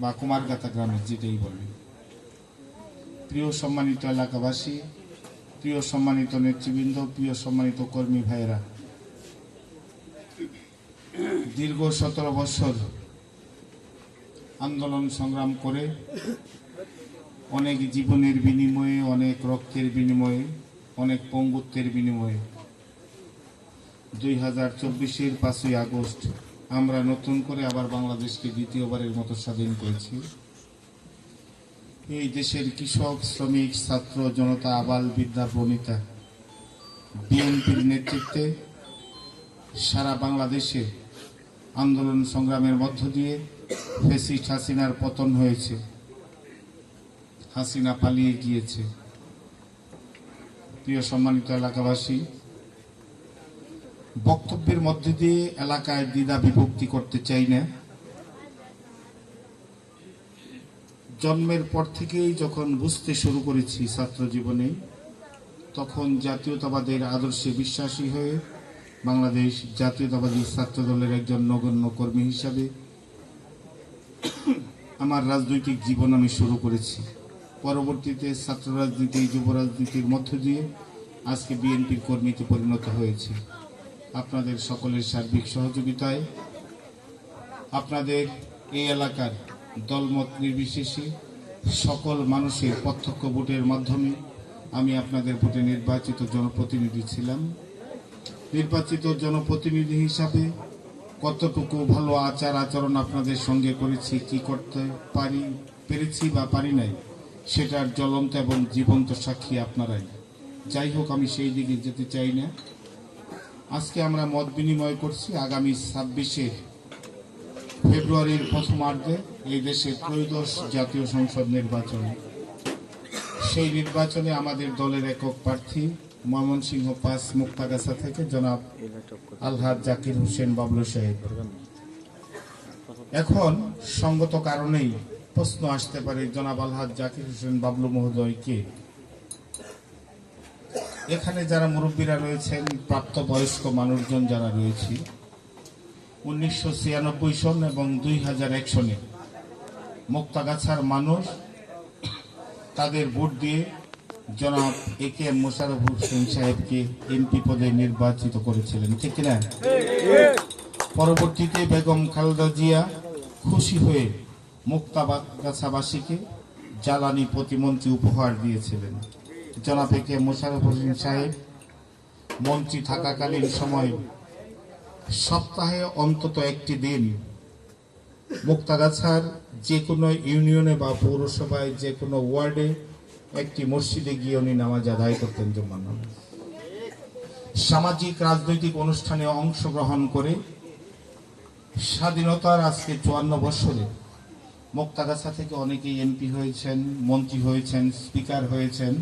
বা কুমারগাতা গ্রামের যেটাই বলেন। প্রিয় সম্মানিত এলাকাবাসী, প্রিয় সম্মানিত নেতৃবৃন্দ, প্রিয় সম্মানিত কর্মী ভাইয়েরা, দীর্ঘ সতেরো বছর আন্দোলন সংগ্রাম করে অনেক জীবনের বিনিময়ে, অনেক রক্তের বিনিময়ে, অনেক পঙ্গুত্বের বিনিময়ে দুই হাজার চব্বিশের পাঁচই আগস্ট আমরা নতুন করে আবার বাংলাদেশকে দ্বিতীয়বারের মতো স্বাধীন করেছি। এই দেশের কৃষক, শ্রমিক, ছাত্র, জনতা, আবাল বিদ্যা বনিতা, বিএনপির নেতৃত্বে সারা বাংলাদেশে আন্দোলন সংগ্রামের মধ্য দিয়ে ফেসিস্ট হাসিনার পতন হয়েছে। হাসিনা পালিয়ে গিয়েছে। প্রিয় সম্মানিত এলাকাবাসী বক্তব্যের মধ্যে দিয়ে এলাকায় দ্বিধা বিভক্তি করতে চাই না। জন্মের পর থেকেই যখন বুঝতে শুরু করেছি ছাত্র জীবনে, তখন জাতীয়তাবাদের আদর্শে বিশ্বাসী হয়ে বাংলাদেশ জাতীয়তাবাদী ছাত্র দলের একজন নগণ্য কর্মী হিসাবে আমার রাজনৈতিক জীবন আমি শুরু করেছি। পরবর্তীতে ছাত্র রাজনীতি, যুব রাজনীতির মধ্য দিয়ে আজকে বিএনপির কর্মীতে পরিণত হয়েছে। আপনাদের সকলের সার্বিক সহযোগিতায় আপনাদের এই এলাকার দলমত নির্বিশেষে সকল মানুষের প্রত্যক্ষ ভোটের মাধ্যমে আমি আপনাদের ভোটে নির্বাচিত জনপ্রতিনিধি ছিলাম। নির্বাচিত জনপ্রতিনিধি হিসাবে কতটুকু ভালো আচার আচরণ আপনাদের সঙ্গে করেছি, কি করতে পারি, পেরেছি বা পারি নাই, সেটার জ্বলন্ত এবং জীবন্ত সাক্ষী আপনারাই। যাই হোক, আমি সেই দিকে যেতে চাই না। আজকে আমরা মত বিনিময় করছি আগামী ছাব্বিশে ফেব্রুয়ারির প্রথমার্ধে এই দেশে ত্রয়োদশ জাতীয় সংসদ নির্বাচন। সেই নির্বাচনে আমাদের দলের একক প্রার্থী ময়মনসিংহ পাঁচ মুক্তাগাছা থেকে জনাব আলহাজ জাকির হোসেন বাবলু সাহেব। এখন সঙ্গত কারণেই প্রশ্ন আসতে পারে জনাব আলহাজ জাকির হোসেন বাবলু মহোদয়কে। এখানে যারা মুরব্বীরা রয়েছেন, প্রাপ্তবয়স্ক মানুষজন যারা রয়েছে, উনিশশো ছিয়ানব্বই সন এবং দুই হাজার এক সনে মুক্তাগাছার মানুষ তাদের ভোট দিয়ে জনাব A K M Mosharraf Hossain সাহেবকে এমপি পদে নির্বাচিত করেছিলেন, ঠিক না পরবর্তীতে বেগম খালেদা জিয়া খুশি হয়ে মুক্তাগাছাবাসীকে জ্বালানি প্রতিমন্ত্রী উপহার দিয়েছিলেন। জনাব কে মোশারফ হোসেন সাহেব, মন্ত্রী থাকাকালীন সময় সপ্তাহে অন্তত একটি দিন মুক্তাগাছার যে কোনো ইউনিয়নে বা পৌরসভায়, যে কোনো ওয়ার্ডে একটি মসজিদে গিয়ে উনি নামাজ আদায় করতেন জমান সামাজিক রাজনৈতিক অনুষ্ঠানে অংশগ্রহণ করে স্বাধীনতার আজকে চুয়ান্ন বছরে মুক্তাগাছা থেকে অনেকেই এমপি হয়েছেন, মন্ত্রী হয়েছেন, স্পিকার হয়েছেন।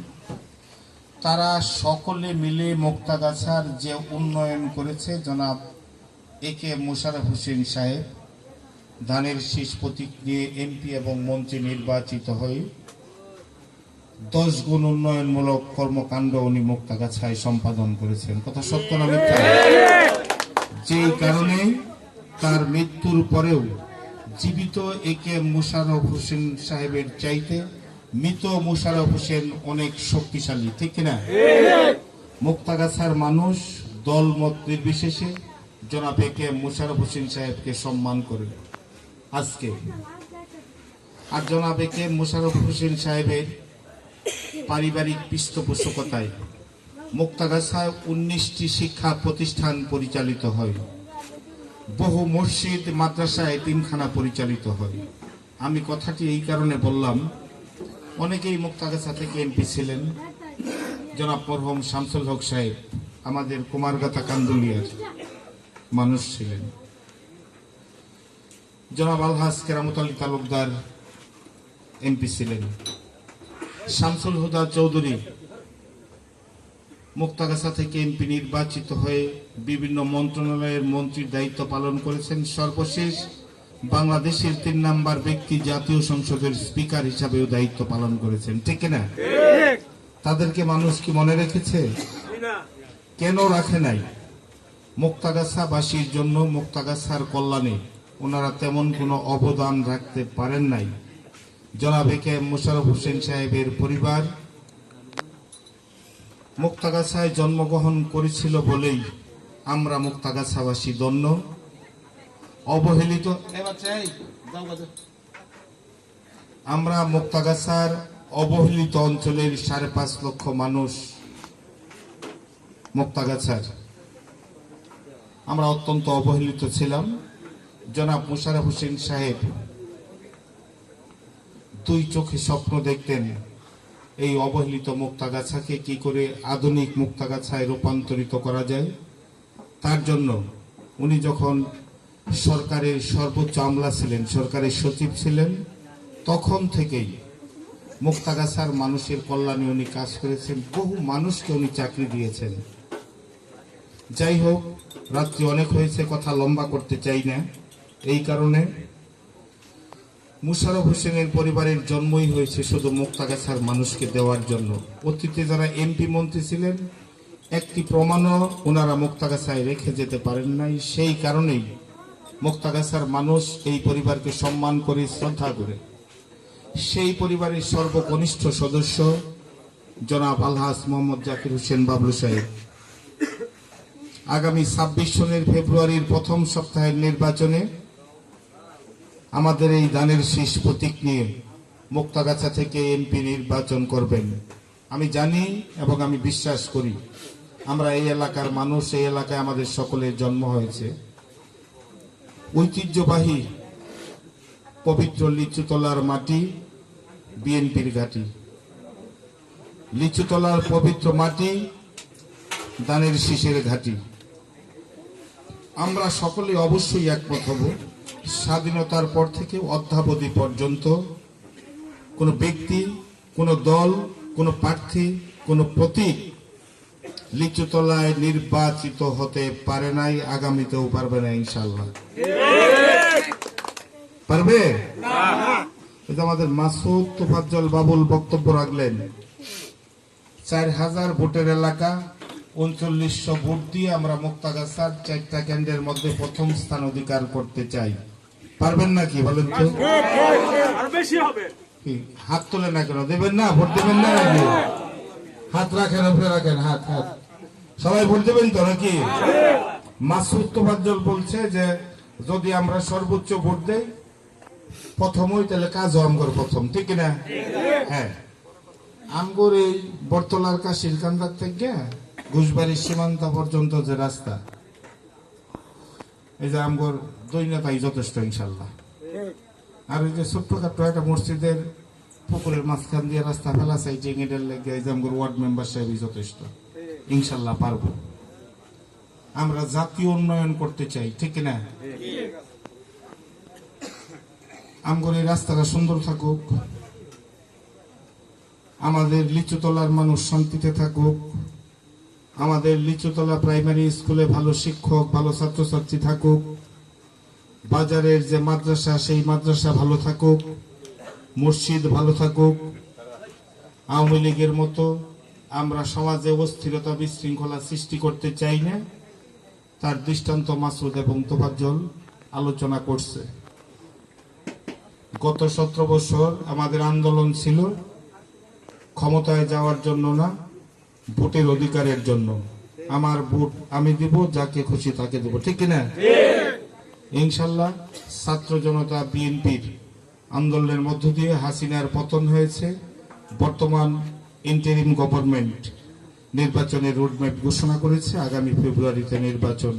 তারা সকলে মিলে মুক্তাগাছার যে উন্নয়ন করেছে, জনাব এ কে মোশারফ হোসেন সাহেব, ধানের শীষ প্রতীক নিয়ে এমপি এবং মন্ত্রী নির্বাচিত হয়ে দশ গুণ উন্নয়নমূলক কর্মকাণ্ড উনি মুক্তাগাছায় সম্পাদন করেছেন। কথা সত্য না মিথ্যা? যেই কারণে তার মৃত্যুর পরেও জীবিত এ কে মুশারফ হোসেন সাহেবের চাইতে মৃত মুশারফ হোসেন অনেক শক্তিশালী, ঠিক কিনা? মুক্তাগাছার মানুষ দল মত নির্বিশেষে জনাব কে মুশারফ হোসেন সাহেবকে সম্মান করে আজকে আর জনাব কে মুশারফ হোসেন সাহেবের পারিবারিক পৃষ্ঠপোষকতায় মুক্তাগাছায় উনিশটি শিক্ষা প্রতিষ্ঠান পরিচালিত হয়। বহু মসজিদ মাদ্রাসা এতিমখানা পরিচালিত হয়। আমি কথাটি এই কারণে বললাম অনেকেই মুক্তাগাছা থেকে এমপি ছিলেন। জনাব মরহম শামসুল হক সাহেব, আমাদের কুমারগাতা কান্দুলিয়ার মানুষ ছিলেন। জনাব আলহাস কেরামত আলী তালুকদার এমপি ছিলেন। শামসুল হুদা চৌধুরী মুক্তাগাছা থেকে এমপি নির্বাচিত হয়ে বিভিন্ন মন্ত্রণালয়ের মন্ত্রীর দায়িত্ব পালন করেছেন। সর্বশেষ বাংলাদেশের তিন নাম্বার ব্যক্তি জাতীয় সংসদের স্পিকার হিসাবেও দায়িত্ব পালন করেছেন ঠিক না তাদেরকে মানুষ কি মনে রেখেছে? কেন রাখে নাই? মুক্তাগাছাবাসীর জন্য মুক্তাগাছার কল্যাণে ওনারা তেমন কোনো অবদান রাখতে পারেন নাই। জনাব A K M Mosharraf Hossain সাহেবের পরিবার মুক্তাগাছায় জন্মগ্রহণ করেছিল বলেই আমরা মুক্তাগাছাবাসী দন্য অবহেলিত। আমরা মুক্তাগাছার অবহেলিত অঞ্চলের সাড়ে পাঁচ লক্ষ মানুষ মুক্তাগাছার। আমরা অত্যন্ত অবহেলিত ছিলাম। জনাব মুশারফ হোসেন সাহেব দুই চোখে স্বপ্ন দেখতেন এই অবহেলিত মুক্তাগাছাকে কি করে আধুনিক মুক্তাগাছায় রূপান্তরিত করা যায়। তার জন্য উনি যখন সরকারের সর্বোচ্চ আমলা ছিলেন, সরকারের সচিব ছিলেন। তখন থেকেই মুক্তাগাছার মানুষের কল্যাণে উনি কাজ করেছেন, বহু মানুষকে উনি চাকরি দিয়েছেন। যাই হোক, রাত্রি অনেক হয়েছে, কথা লম্বা করতে চাই না। এই কারণে মুশারফ হোসেনের পরিবারের জন্মই হয়েছে শুধু মুক্তাগাছার মানুষকে দেওয়ার জন্য। অতীতে যারা এমপি মন্ত্রী ছিলেন, একটি প্রমাণও ওনারা মুক্তাগাছায় রেখে যেতে পারেন নাই। সেই কারণেই মুক্তাগাছার মানুষ এই পরিবারকে সম্মান করে, শ্রদ্ধা করে। সেই পরিবারের সর্বকনিষ্ঠ সদস্য জনাব আলহাস মোহাম্মদ জাকির হোসেন বাবলু সাহেব। আগামী ছাব্বিশ সনের ফেব্রুয়ারির প্রথম সপ্তাহের নির্বাচনে আমাদের এই দানের শীষ প্রতীক নিয়ে মুক্তাগাছা থেকে এমপি নির্বাচন করবেন। আমি জানি এবং আমি বিশ্বাস করি, আমরা এই এলাকার মানুষ, এই এলাকায় আমাদের সকলের জন্ম হয়েছে। ঐতিহ্যবাহী পবিত্র লিচুতলার মাটি বিএনপির ঘাটি। লিচুতলার পবিত্র মাটি দানের শীষের ঘাটি। আমরা সকলে অবশ্যই একমত হব, স্বাধীনতার পর থেকে অদ্যাবধি পর্যন্ত কোনো ব্যক্তি, কোনো দল, কোনো প্রার্থী, কোনো প্রতীক লিচুতলায় নির্বাচিত হতে পারে নাই আগামীতেও পারবে না ইনশাল্লাহ পারবে? আমাদের মাসুদ তোফাজ্জল বাবুল বক্তব্য রাখলেন। চার হাজার ভোটের এলাকা উনচল্লিশশো ভোট দিয়ে আমরা মুক্তাগাছার চারটা কেন্দ্রের মধ্যে প্রথম স্থান অধিকার করতে চাই। পারবেন নাকি বলেন তো? হাত তোলে না কেন? দেবেন না? ভোট দেবেন না হাত রাখেন রাখেন হাত হাত। সবাই ভোট দেবেন তো নাকি? মাসুদ তোফাজ্জল বলছে যে, যদি আমরা সর্বোচ্চ ভোট দেই প্রথম প্রথমই তাহলে কাজও আমগর প্রথম, ঠিক না হ্যাঁ। আমগর এই বর্তলার কাশির কান্দার থেকে ঘুষবাড়ির সীমান্ত পর্যন্ত যে রাস্তা, এই যে আমগর দৈন্যতাই যথেষ্ট, ইনশাল্লাহ। আর ওই যে ছোট্টখাট্ট একটা মসজিদের পুকুরের মাঝখান দিয়ে রাস্তা ফেলা সাইটিং এটার লেগে এই যে আমগর ওয়ার্ড মেম্বার সাহেবই যথেষ্ট। ইনশাল্লাহ পারব। আমরা জাতীয় উন্নয়ন করতে চাই, ঠিক না আমগর রাস্তাটা সুন্দর থাকুক, আমাদের লিচুতলার মানুষ শান্তিতে থাকুক, আমাদের লিচুতলা প্রাইমারি স্কুলে ভালো শিক্ষক, ভালো ছাত্রছাত্রী থাকুক, বাজারের যে মাদ্রাসা, সেই মাদ্রাসা ভালো থাকুক, মসজিদ ভালো থাকুক, আওয়ামী লীগের মতো আমরা সমাজে অস্থিরতা বিশৃঙ্খলা সৃষ্টি করতে চাই না। তার দৃষ্টান্ত মাসুদ এবং তোফাজ্জল আলোচনা করছে। গত সতেরো বছর আমাদের আন্দোলন ছিল ক্ষমতায় যাওয়ার জন্য না ভোটের অধিকারের জন্য। আমার ভোট আমি দিব যাকে খুশি তাকে দেব। ঠিক না ইনশাল্লাহ ছাত্র জনতা বিএনপির আন্দোলনের মধ্য দিয়ে হাসিনার পতন হয়েছে। বর্তমান ইন্টারিম গভর্নমেন্ট নির্বাচনের রোডম্যাপ ঘোষণা করেছে। আগামী ফেব্রুয়ারিতে নির্বাচন